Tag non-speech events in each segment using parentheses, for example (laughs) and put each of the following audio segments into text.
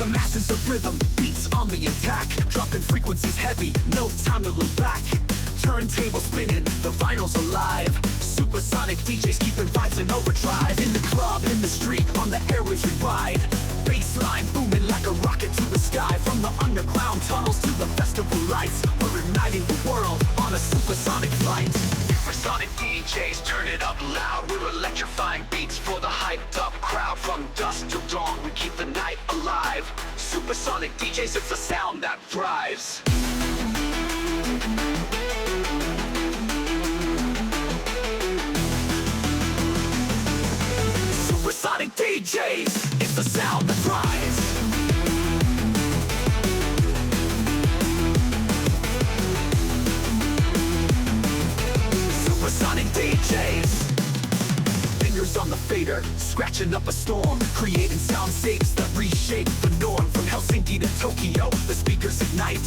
The masters of rhythm, beats on the attack. Dropping frequencies heavy, no time to look back. Turntable spinning, the vinyl's alive. Supersonic DJs keeping vibes in overdrive. In the club, in the street, on the airwaves we ride. Bassline booming like a rocket to the sky. From the underground tunnels to the festival lights. We're igniting the world on a supersonic flight. Supersonic DJs turn it up loud. We're electrifying beats for the hyped up crowd. From dusk till dawn, we keep the night alive. Supersonic DJs, it's a sound that thrives. Supersonic DJs, it's the sound that thrives. Scratching up a storm, creating soundscapes that reshape the norm. From Helsinki to Tokyo, the speakers ignite.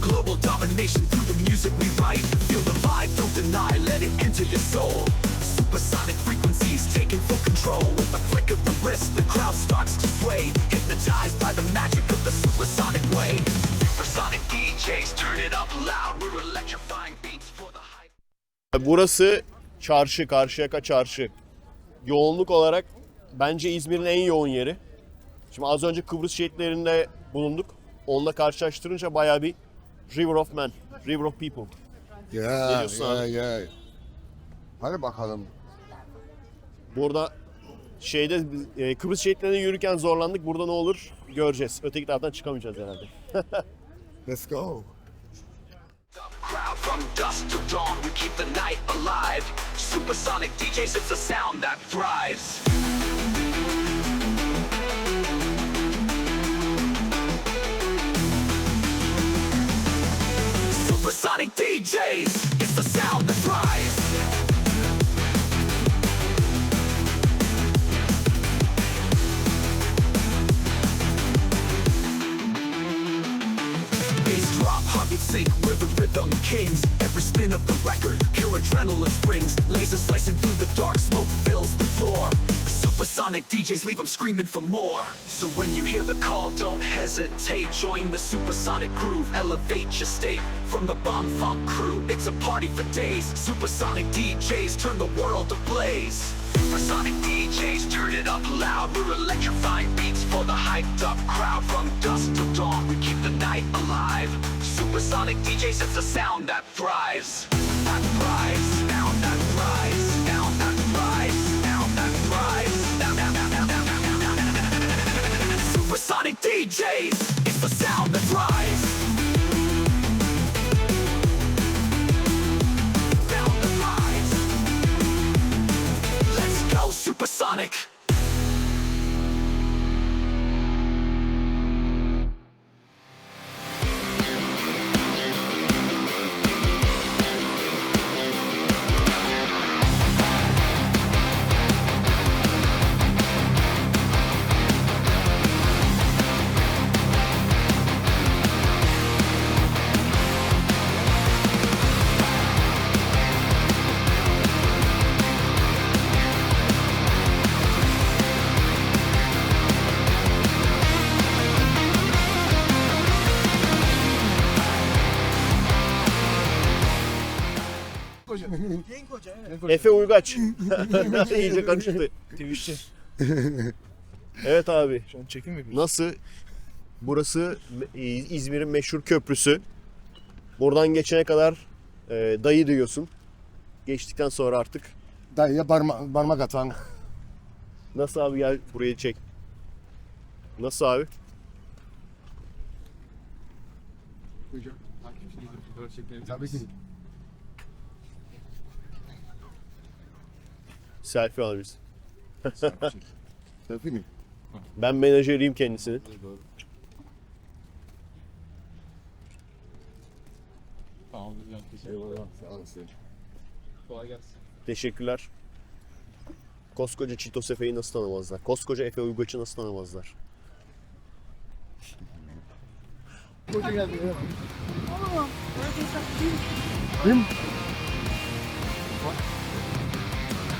Global domination through the music we write. Feel the vibe, don't deny, let it enter your soul. Supersonic frequencies taking full control. With a flick of the wrist, the crowd starts to sway. Hypnotized by the magic of the supersonic way. Supersonic DJs turn it up loud. We're electrifying beats for the hype. Burası çarşı, Karşıyaka çarşı. Yoğunluk olarak bence İzmir'in en yoğun yeri. Şimdi az önce Kıbrıs şehitlerinde bulunduk. Onunla karşılaştırınca bayağı bir River of Men, River of People. Ya diyorsun ya abi? ya. Hadi bakalım. Burada şeyde e, Kıbrıs şehitlerine yürürken zorlandık. Burada ne olur göreceğiz. Öteki taraftan çıkamayacağız herhalde. (laughs) Let's go. from dusk to dawn we keep the night alive supersonic djs it's a sound that thrives supersonic djs it's the sound that thrives Bass drop, heartbeat sync, we're the rhythm kings. Every spin of the record, pure adrenaline springs. Laser slicing through the dark, smoke Supersonic DJs leave them screaming for more. So when you hear the call, don't hesitate. Join the supersonic groove, elevate your state From the bomb funk crew, it's a party for days. Supersonic DJs turn the world ablaze. Supersonic DJs turn it up loud. We're electrifying beats for the hyped up crowd. From dusk till dawn, we keep the night alive. Supersonic DJs, it's a sound that thrives. That thrives, DJs, it's the sound that thrives Efe Uygaç. (laughs) İyice karıştı. Twitch'te. Evet abi. Şu an çekim mi yapıyorsun? Nasıl? Burası e, İzmir'in meşhur köprüsü. Buradan geçene kadar e, dayı diyorsun. Geçtikten sonra artık Dayıya parma parmak atan. nasıl abi gel burayı çek. Nasıl abi? Tabii ki. Selfie alırız. Tabii mi? Ben menajeriyim kendisinin. Tamam, güzel. Teşekkür Eyvallah. Sağ olasın. Kolay gelsin. Teşekkürler. Koskoca Çitos Efe'yi nasıl tanımazlar? Koskoca Efe Uygaç'ı nasıl tanımazlar?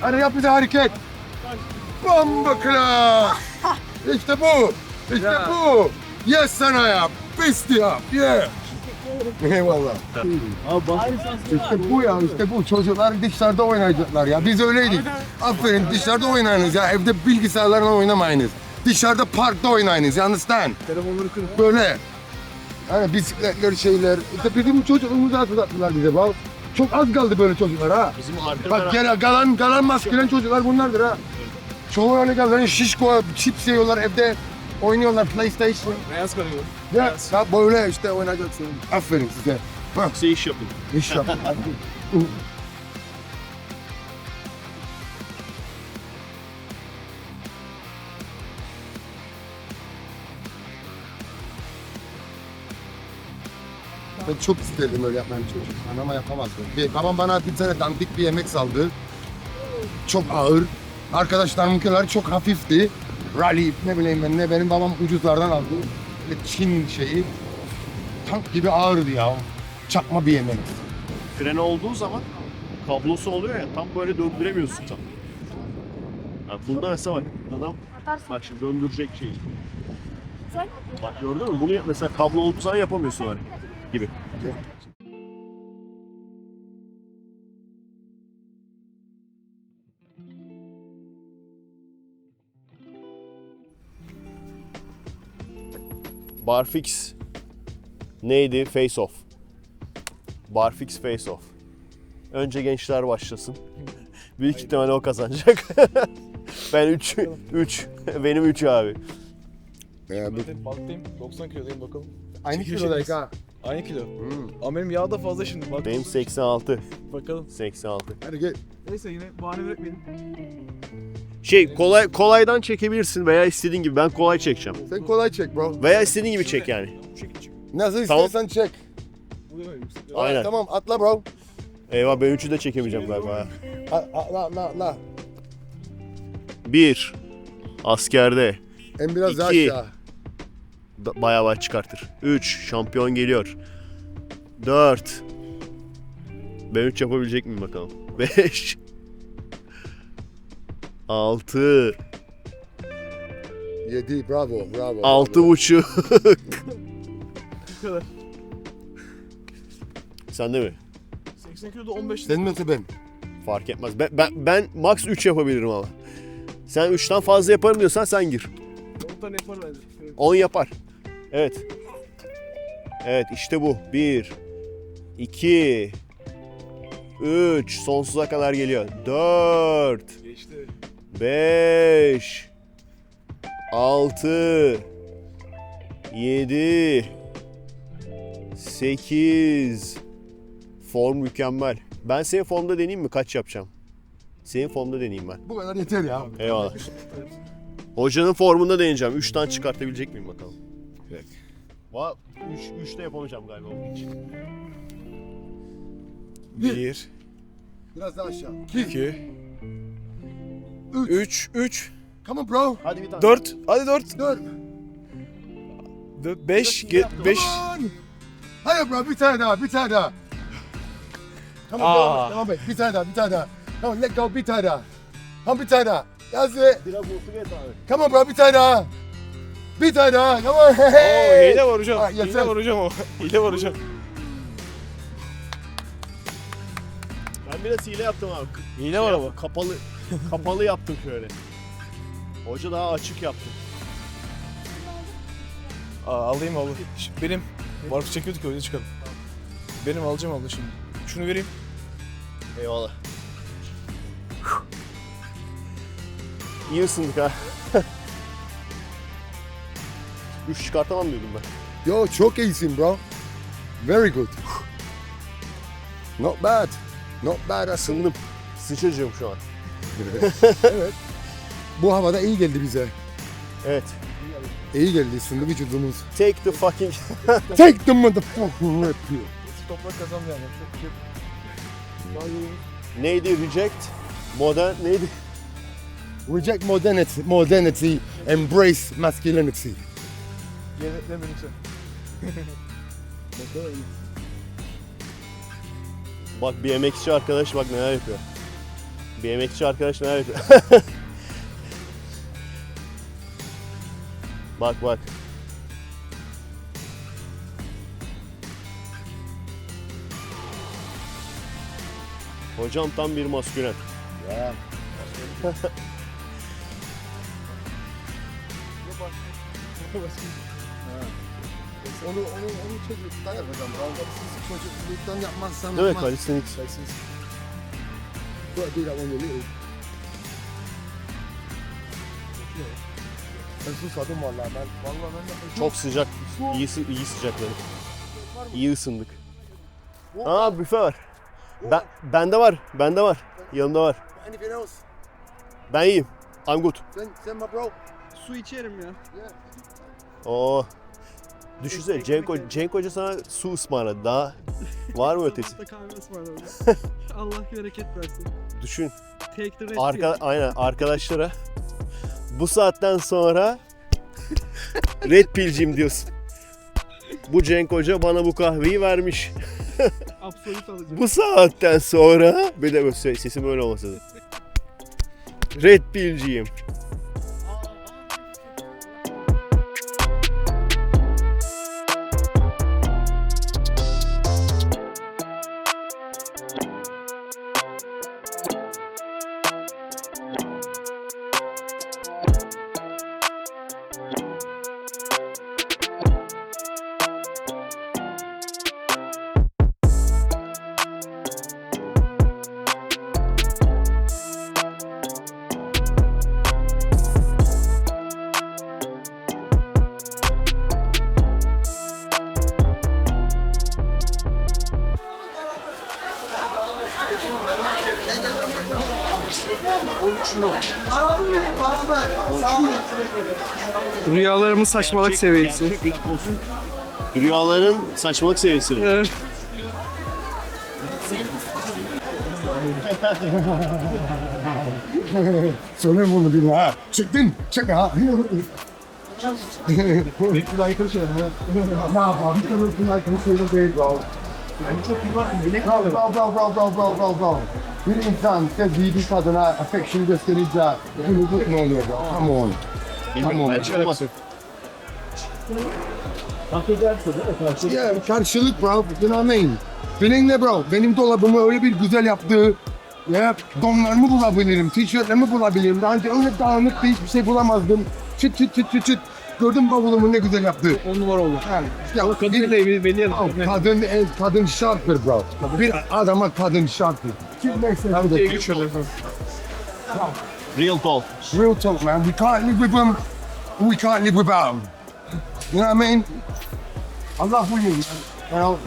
Hadi yap bize hareket. Bomba klas. İşte bu. İşte bu. Yes sana yap. Pist yap. Yeah. Eyvallah. İşte bu ya işte bu çocuklar dışarıda oynayacaklar ya biz öyleydik. Aferin dışarıda oynayınız ya evde bilgisayarlarla oynamayınız. Dışarıda parkta oynayınız you understand? Telefonları kırıp Böyle. Hani bisikletler şeyler. İşte bizim çocukluğumuzu hatırlattılar bize bak. Çok az kaldı böyle çocuklar ha. Bizim arka Bak taraf... gene galan galan maskülen çocuklar bunlardır ha. Çoğu hani galan şişko, chips yiyorlar evde oynuyorlar PlayStation. beyaz kalıyor. Ya, ya böyle işte oynayacaksın. Aferin size. Bak Size iş yapın. iş yap. (laughs) Ben çok isterdim öyle yapmayı çocukken ama yapamazdım. Bir, babam bana bir tane dandik bir yemek saldı. Çok ağır. Arkadaşlarımınkiler çok hafifti. Rally ne bileyim ben ne benim babam ucuzlardan aldı. Böyle Çin şeyi. Tank gibi ağırdı ya. Çakma bir yemek. Fren olduğu zaman kablosu oluyor ya tam böyle döndüremiyorsun tam. Ya bunda mesela bak adam bak şimdi döndürecek şeyi. Bak gördün mü? Bunu mesela kablo olduğu zaman yapamıyorsun öyle gibi. Barfix neydi? Face Off. Barfix Face Off. Önce gençler başlasın. (laughs) Büyük ihtimalle o kazanacak. (laughs) ben 3 3 (laughs) benim 3 abi. Ya, bu- Ben baktayım 90 kilodayım bakalım. aynı kilodayız ha. Aynı kilo. Hmm. Ama benim yağ da fazla şimdi. Bak, Benim 86. Bakalım. 86. Hadi gel. Neyse yine bahane bırakmayalım. Şey kolay kolaydan çekebilirsin veya istediğin gibi. Ben kolay çekeceğim. Sen kolay çek bro. Veya istediğin gibi çek yani. Çek çek. Nasıl Tamam. istersen çek. Bu da öyle yüksek. Aynen. Tamam atla bro. Eyvah ben 3'ü de çekemeyeceğim galiba. A- Atla atla atla. 1 Askerde En biraz daha İki. aşağı. Bayağı bayağı çıkartır. 3 şampiyon geliyor. 4 Ben 3 yapabilecek miyim bakalım. (laughs) 5 6 Yedi bravo bravo. 6 buçuk. (laughs) Bu kadar. Sen de mi? 80 kiloda 15 Sen nasıl ben? Fark etmez. Ben, ben, ben max 3 yapabilirim ama. Sen 3'ten fazla yaparım diyorsan sen gir. 10 tane yapar bence. Evet. 10 yapar. Evet. Evet işte bu. 1 2 3 sonsuza kadar geliyor. 4 Geçti. 5 6 7 8 Form mükemmel. Ben senin formda deneyeyim mi? Kaç yapacağım? Senin formda deneyeyim ben. Bu kadar yeter ya. Eyvallah. Hocanın formunda deneyeceğim. 3 tane çıkartabilecek miyim bakalım? Va 3 3 de yapamayacağım galiba onun için. 1, Biraz daha aşağı. 2 2, 3, 3, Come on bro. Hadi bir tane. 4. Hadi 4. 4. 5, iyi yaptın. 5. Hayır bro bir tane daha bir tane daha. Tamam Aa. devam et, devam et. Bir tane daha bir tane daha. Tamam let go bir tane daha. Tamam bir tane daha. Yazı. Biraz motive et abi. Come on bro bir tane daha. Bir tane daha. Come on. Oo, hile var hocam. Ha, yeter. Hile var hocam o. Hile var hocam. Ben biraz hile yaptım abi. Hile var ama. Kapalı kapalı yaptım şöyle. Hoca daha açık yaptı. Aa, alayım abla. Ş- Benim. Markus çekiyorduk ya, öyle çıkalım. Benim alacağım abla şimdi. Şunu vereyim. Eyvallah. İyi ısındık ha. Üç çıkartamam diyordum ben. Yo çok iyisin bro. Very good. Not bad. Not bad aslında. Isındım. Sıçacağım şu an. (laughs) evet. Bu havada iyi geldi bize. Evet. İyi geldi ısındı vücudumuz. Take the fucking... (laughs) Take the motherfucking rip you. Toprak kazandı yani. Çok şey. Neydi? Reject? Modern neydi? Reject modernity, modernity, embrace masculinity. Yedekle beni sen. Bak bir emekçi arkadaş bak neler yapıyor. Bir emekçi arkadaş neler yapıyor. (laughs) bak bak. Hocam tam bir maskülen. Ya. (laughs) Onu, onu, onu çocukluktan yapacağım. Siz çocukluktan yapmazsan Değil mi olmaz. calisthenics? Dur, dur, onu geliyor. Sen susadın vallahi ben. Vallahi ben de Çok sıcak. İyi, sı- iyi sıcakları. İyi ısındık. Aa büfe var. Ben, bende var. Bende var. Yanımda var. Anything else? Ben iyiyim. I'm good. Sen, sen my bro. Su içerim ya. Oo. Düşünsene Cenk, Hoca- Cenk Hoca sana su ısmarladı. Daha (laughs) var mı ötesi? Kahve. (laughs) Allah bereket versin. Düşün. Take the red Arka, aynen arkadaşlara bu saatten sonra (laughs) red pill'ciyim diyorsun. Bu Cenk Hoca bana bu kahveyi vermiş. Absolut alacağım. Bu saatten sonra bir de böyle sesim öyle olmasa da. Red pill'ciyim. Saçmalık seviyesi. Rüyaların saçmalık seviyesi. mi? Evet. Söyle bunu bir ha. Çıktın. Çık ha. Bekle aykırı şey. Ne yapalım? Bir tane bir aykırı şey değil bro, bro, bro, bro, bro, bro, bro. Bir insan sevdiği bir kadına affection gösterince bunu ne oluyor? Come on. Come on. Bence olmaz. Yeah, karşılık bro. You know what I mean? Benim ne bro? Benim dolabımı öyle bir güzel yaptı. Ya donlarımı bulabilirim, tişörtlerimi bulabilirim. Daha önce öyle dağınık bir hiçbir şey bulamazdım. Çıt çıt çıt çıt çıt. Gördün bavulumu ne güzel yaptı. On numara oldu. Yani, ya, Kadın bir, evi beni Oh, kadın, kadın şarttır bro. Bir adama kadın şarttır. Kim neyse da. Real talk. Real talk man, we can't live with them, we can't live without them. You know what I mean? Allah bu yıl. You know,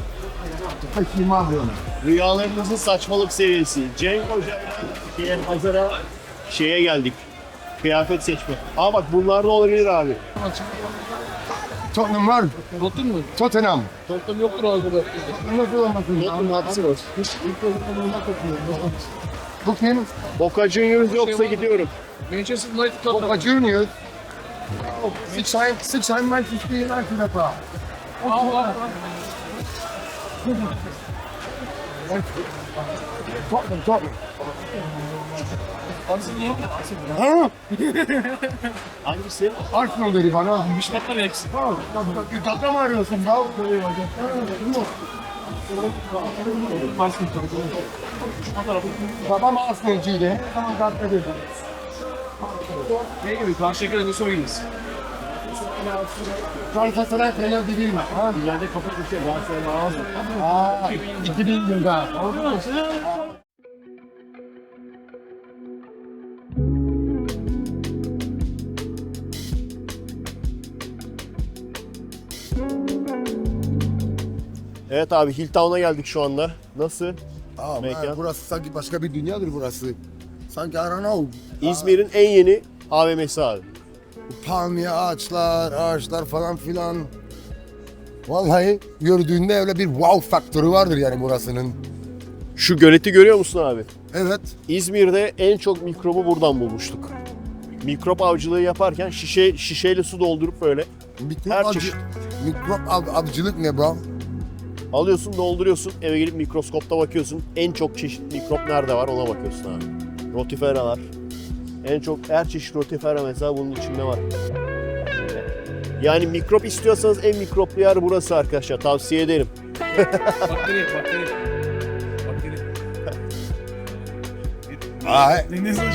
peki mahvolun. Rüyalarınızın saçmalık seviyesi. Cenk Hoca'yla şeye, pazara şeye geldik. Kıyafet seçme. Aa bak bunlar da olabilir abi. Tottenham var. Bottun mu? Tottenham. Tottenham yoktur burada. Nasıl olmasın? Tottenham Hotspur. Bu kim? Boca Juniors yoksa gidiyorum. Manchester United Tottenham. Boca Juniors. Six time Manchester United defa. Tottenham, Tottenham. Ha? Hangisi? Arsenal dedi bana. Müşterikler eksi. Ha, Tatlı mı arıyorsun? Bravo. Babam Arsenal'cıydı. Tamam tatlı dedi. Ne gibi? Karşıyaka Nüso Williams. Galatasaray Fener değil mi? Ha? İleride kafa düşüyor. Galatasaray'ın ağzı. Aa, 2000 yılda. Evet abi Hilltown'a geldik şu anda. Nasıl? Aa, Mekan. burası sanki başka bir dünyadır burası. Sanki know. İzmir'in en yeni AVM'si abi. palmiye ağaçlar, ağaçlar falan filan. Vallahi gördüğünde öyle bir wow faktörü vardır yani burasının. Şu göleti görüyor musun abi? Evet. İzmir'de en çok mikrobu buradan bulmuştuk. Mikrop avcılığı yaparken şişe şişeyle su doldurup böyle Mikrop, Her avcı- çeşit. mikrop av- avcılık ne bro? alıyorsun, dolduruyorsun, eve gelip mikroskopta bakıyorsun. En çok çeşit mikrop nerede var ona bakıyorsun abi. Rotiferalar. En çok her çeşit rotifera mesela bunun içinde var. Yani mikrop istiyorsanız en mikroplu yer burası arkadaşlar. Tavsiye ederim. Bakteri, bakteri. Bakteri. Ay, Ne zaman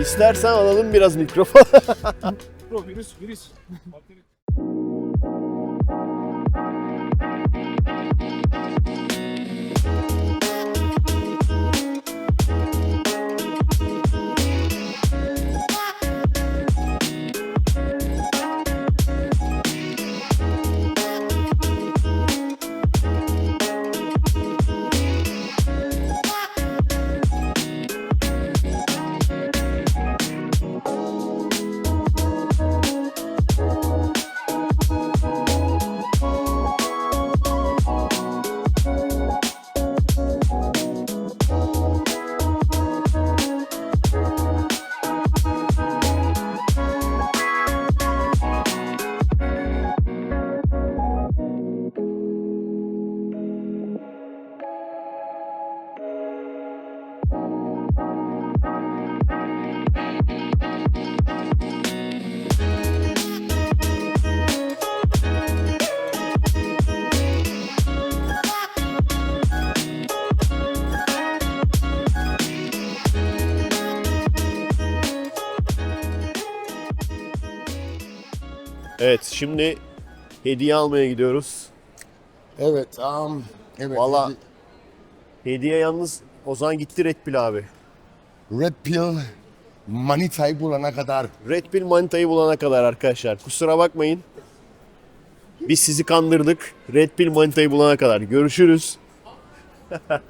İstersen alalım biraz mikrop. (laughs) Bro, virüs, virüs. Bakteri. Evet şimdi hediye almaya gidiyoruz. evet. Um, evet. Valla hediye yalnız o zaman gitti Red Pill abi. Red Pill manitayı bulana kadar. Red Pill manitayı bulana kadar arkadaşlar. Kusura bakmayın. Biz sizi kandırdık. Red Pill manitayı bulana kadar. Görüşürüz. (laughs)